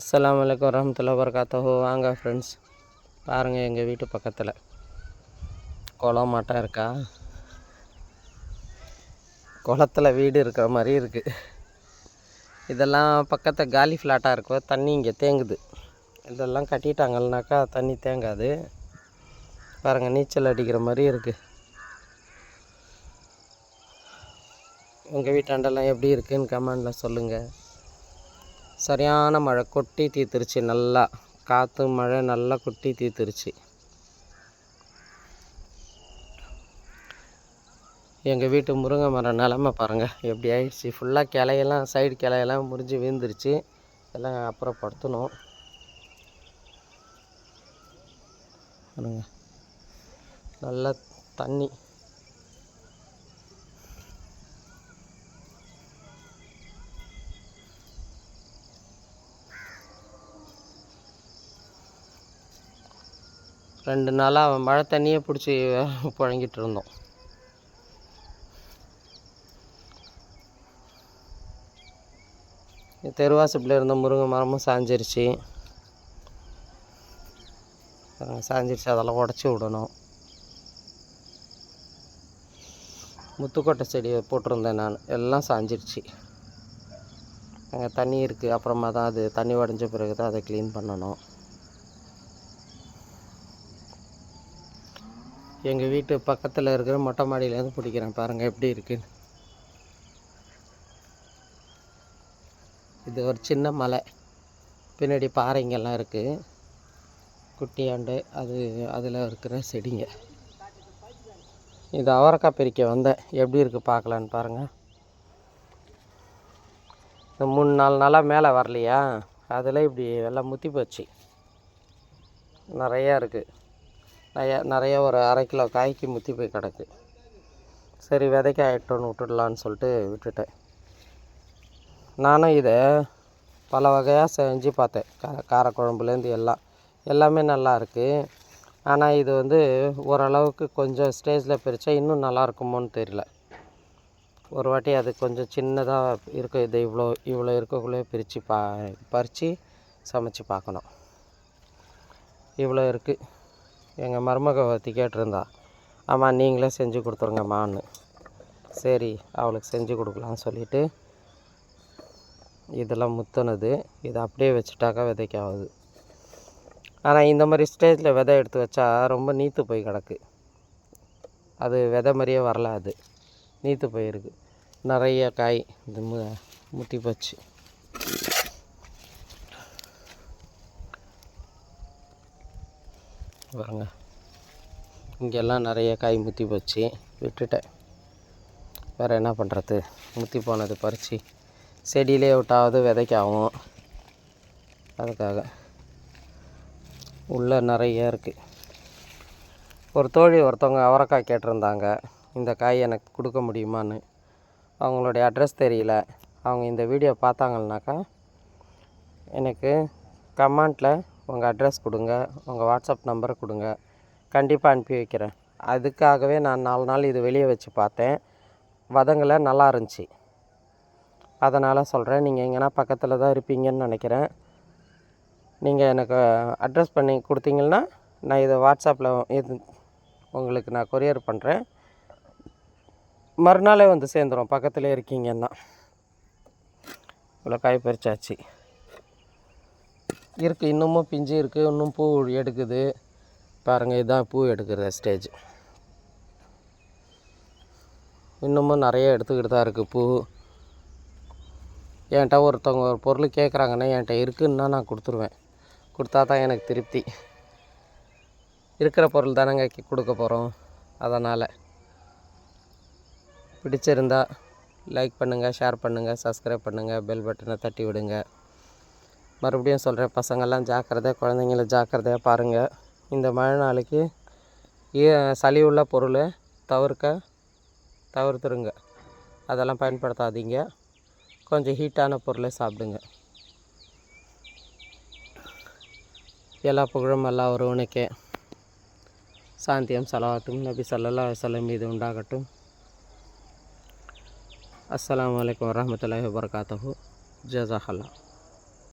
அஸ்லாம் வலைக்கம் வரமத்துல்லா வரகாத்தோ வாங்க ஃப்ரெண்ட்ஸ் பாருங்கள் எங்கள் வீட்டு பக்கத்தில். குளம் மாட்டம் இருக்கா? குளத்தில் வீடு இருக்கிற மாதிரி இருக்குது இதெல்லாம் பக்கத்தை காலி ஃப்ளாட்டாக இருக்கோ தண்ணி இங்கே தேங்குது. இதெல்லாம் கட்டிட்டாங்கன்னாக்கா தண்ணி தேங்காது. பாருங்கள் நீச்சல் அடிக்கிற மாதிரி இருக்குது உங்கள் வீட்டாண்டெல்லாம் எப்படி இருக்குதுன்னு கமெண்டில் சொல்லுங்கள் சரியான மழை. கொட்டி தீர்த்துருச்சு நல்லா. காற்று மழை நல்லா கொட்டி தீர்த்துருச்சு எங்கள் வீட்டு முருங்கை மரம் நிலமை பாருங்கள் எப்படி ஆயிடுச்சு. ஃபுல்லாக கிளையெல்லாம் சைடு கிளையெல்லாம் முறிஞ்சு விழுந்துருச்சு. எல்லாம் அப்புறம் படுத்தணும் பாருங்க. நல்லா தண்ணி. ரெண்டு நாளாக மழை தண்ணியே பிடிச்சி புழங்கிட்டு இருந்தோம். தெருவாசப்பில் இருந்த முருங்கை மரமும் சாஞ்சிருச்சு. சாஞ்சிருச்சு. அதெல்லாம் உடச்சி விடணும். முத்துக்கொட்டை செடி போட்டிருந்தேன் நான். எல்லாம் சாஞ்சிருச்சு. அங்கே தண்ணி இருக்குது அப்புறமா தான் அது தண்ணி உடஞ்ச பிறகு தான் அதை க்ளீன் பண்ணணும். எங்கள் வீட்டு பக்கத்தில் இருக்கிற மொட்டை மாடியிலேருந்து பிடிக்கிறேன். பாருங்கள் எப்படி இருக்குன்னு. இது ஒரு சின்ன மலை. பின்னாடி பாறைங்கெல்லாம் இருக்குது குட்டியாண்டு அது அதில் இருக்கிற செடிங்க. இது அவரைக்காய் பிரிக்க வந்தேன். எப்படி இருக்குது பார்க்கலான்னு பாருங்கள் இந்த மூணு நாலு நாளாக மேலே வரலையா? அதில் இப்படி எல்லாம் முத்தி போச்சு. நிறையா இருக்குது நிறைய நிறைய ஒரு அரை கிலோ காய்க்கு முத்தி போய் கிடக்கு. சரி விதைக்க ஆகிட்டோன்னு விட்டுடலான்னு சொல்லிட்டு விட்டுட்டேன். நானும் இதை பல வகையாக செஞ்சு பார்த்தேன். கா காரக்குழம்புலேருந்து எல்லாம் எல்லாமே நல்லா இருக்குது ஆனால் இது வந்து ஓரளவுக்கு கொஞ்சம் ஸ்டேஜில் பிரித்தா இன்னும் நல்லா இருக்குமோன்னு தெரியல. ஒரு வாட்டி அது கொஞ்சம் சின்னதாக இருக்க. இது இவ்வளோ இவ்வளோ இருக்கக்குள்ளே பிரித்து பா பறித்து சமைச்சு பார்க்கணும். இவ்வளோ இருக்குது எங்கள் மருமக பற்றி கேட்டிருந்தா ஆமாம் நீங்களே செஞ்சு கொடுத்துருங்கம்மான்னு. சரி அவளுக்கு செஞ்சு கொடுக்கலான்னு சொல்லிட்டு இதெல்லாம் முத்துனது. இதை அப்படியே வச்சுட்டாக்கா விதைக்காகுது ஆனால் இந்த மாதிரி ஸ்டேஜில் விதை எடுத்து வச்சா ரொம்ப நீத்து போய் கிடக்கு. அது விதை மாதிரியே வரல அது. நீத்து போயிருக்கு. நிறைய காய் இந்த மு முத்தி போச்சு. பாருங்க. இங்கெல்லாம் நிறைய காய் முத்தி போச்சு. விட்டுட்டேன். வேறு என்ன பண்ணுறது முத்தி போனது பறித்து செடியிலே விட்டாவது விதைக்காகும் அதுக்காக. உள்ளே நிறைய இருக்குது ஒரு தோழி ஒருத்தவங்க அவரைக்காய் கேட்டிருந்தாங்க. இந்த காய் எனக்கு கொடுக்க முடியுமான்னு. அவங்களுடைய அட்ரஸ் தெரியல. அவங்க இந்த வீடியோ பார்த்தாங்கன்னாக்கா எனக்கு கமெண்ட்டில் உங்கள் அட்ரஸ் கொடுங்க உங்கள் வாட்ஸ்அப் நம்பரை கொடுங்க. கண்டிப்பாக அனுப்பி வைக்கிறேன். அதுக்காகவே நான் நாலு நாள் இது வெளியே வச்சு பார்த்தேன். வதங்கலை நல்லா இருந்துச்சு. அதனால் சொல்கிறேன் நீங்கள் எங்கன்னா பக்கத்தில் தான் இருப்பீங்கன்னு நினைக்கிறேன். நீங்கள் எனக்கு அட்ரஸ் பண்ணி கொடுத்தீங்கன்னா நான் இதை வாட்ஸ்அப்பில் இது உங்களுக்கு நான் கொரியர் பண்ணுறேன் மறுநாளே வந்து சேர்ந்துரும் பக்கத்தில் இருக்கீங்கன்னா. இவ்வளோ காய் பறிச்சாச்சு. இருக்குது இன்னமும் பிஞ்சு இருக்குது இன்னும் பூ எடுக்குது. பாருங்கள் இதுதான் பூ எடுக்கிற ஸ்டேஜ் இன்னமும் நிறைய எடுத்துக்கிட்டு தான் இருக்குது பூ. என்கிட்ட ஒருத்தவங்க ஒரு பொருள் கேட்குறாங்கன்னா என்கிட்ட இருக்குன்னா நான் கொடுத்துருவேன். கொடுத்தா தான் எனக்கு திருப்தி. இருக்கிற பொருள் தானேங்க கொடுக்க போகிறோம் அதனால் பிடிச்சிருந்தா லைக் பண்ணுங்கள் ஷேர் பண்ணுங்கள் சப்ஸ்கிரைப் பண்ணுங்கள் பெல் பட்டனை தட்டி விடுங்க. மறுபடியும் சொல்கிறேன் பசங்கள்லாம் ஜாக்கிரதையாக குழந்தைங்கள ஜாக்கிரதையாக பாருங்கள் இந்த மழை நாளைக்கு சளி உள்ள பொருளை தவிர்க்க தவிர்த்துருங்க. அதெல்லாம் பயன்படுத்தாதீங்க. கொஞ்சம் ஹீட்டான பொருளை சாப்பிடுங்க. எல்லா புகழும் எல்லா ஒருவனுக்கே. சாந்தியம் சலவாத்தும் நபி சல்லல்லா வசல்லம் மீது உண்டாகட்டும். அஸ்லாம் அலைக்கும் வரமத்துல வபரகாத்துஹு. ஜஸாஹல்லா